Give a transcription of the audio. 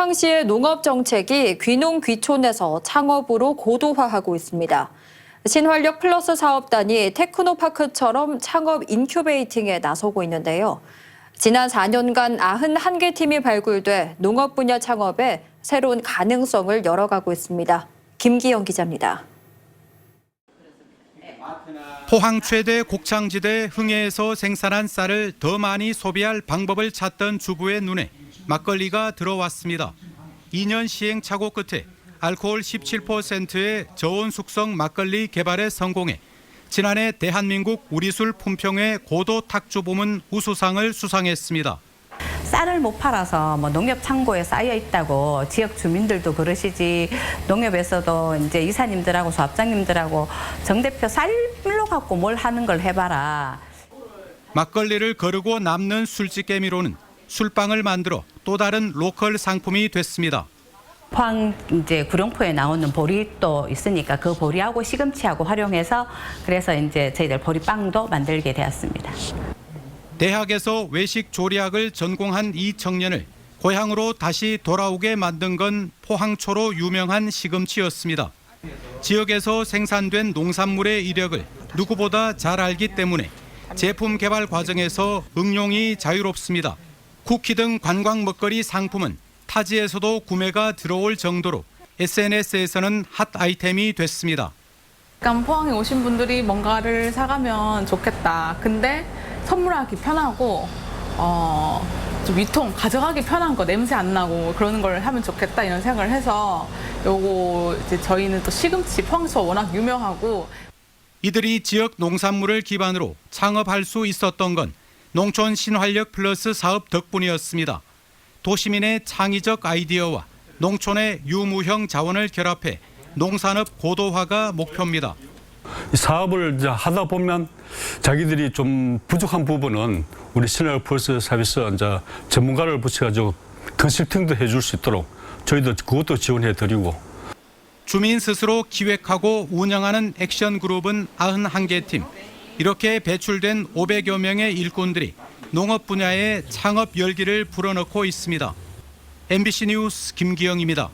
포항시의 농업 정책이 귀농 귀촌에서 창업으로 고도화하고 있습니다. 신활력 플러스 사업단이 테크노파크처럼 창업 인큐베이팅에 나서고 있는데요. 지난 4년간 91개 팀이 발굴돼 농업 분야 창업에 새로운 가능성을 열어가고 있습니다. 김기영 기자입니다. 포항 최대 곡창지대 흥해에서 생산한 쌀을 더 많이 소비할 방법을 찾던 주부의 눈에 막걸리가 들어왔습니다. 2년 시행착오 끝에 알코올 17%의 저온 숙성 막걸리 개발에 성공해 지난해 대한민국 우리술 품평회 고도 탁주 부문 우수상을 수상했습니다. 쌀을 못 팔아서 뭐 농협 창고에 쌓여 있다고 지역 주민들도 그러시지 농협에서도 이제 이사님들하고 조합장님들하고 정 대표 쌀로 갖고 뭘 하는 걸 해봐라. 막걸리를 거르고 남는 술집 개미로는 술빵을 만들어 또 다른 로컬 상품이 됐습니다. 포항 이제 구룡포에 나오는 보리 또 있으니까 그 보리하고 시금치하고 활용해서 그래서 이제 저희들 보리빵도 만들게 되었습니다. 대학에서 외식 조리학을 전공한 이 청년을 고향으로 다시 돌아오게 만든 건 포항초로 유명한 시금치였습니다. 지역에서 생산된 농산물의 이력을 누구보다 잘 알기 때문에 제품 개발 과정에서 응용이 자유롭습니다. 쿠키 등 관광 먹거리 상품은 타지에서도 구매가 들어올 정도로 SNS에서는 핫 아이템이 됐습니다. 약간 포항에 오신 분들이 뭔가를 사가면 좋겠다. 근데 선물하기 편하고 어, 좀 유통 가져가기 편한 거 냄새 안 나고 그러는 걸 하면 좋겠다 이런 생각을 해서 요거 이제 저희는 또 시금치 포항수가 워낙 유명하고 이들이 지역 농산물을 기반으로 창업할 수 있었던 건 농촌 신활력 플러스 사업 덕분이었습니다. 도시민의 창의적 아이디어와 농촌의 유무형 자원을 결합해 농산업 고도화가 목표입니다. 이 사업을 하다 보면 자기들이 좀 부족한 부분은 우리 시널 펄스 서비스 이제 전문가를 붙여가지고 컨설팅도 해줄 수 있도록 저희도 그것도 지원해 드리고 주민 스스로 기획하고 운영하는 액션 그룹은 91개 팀. 이렇게 배출된 500여 명의 일꾼들이 농업 분야의 창업 열기를 불어넣고 있습니다. MBC 뉴스 김기영입니다.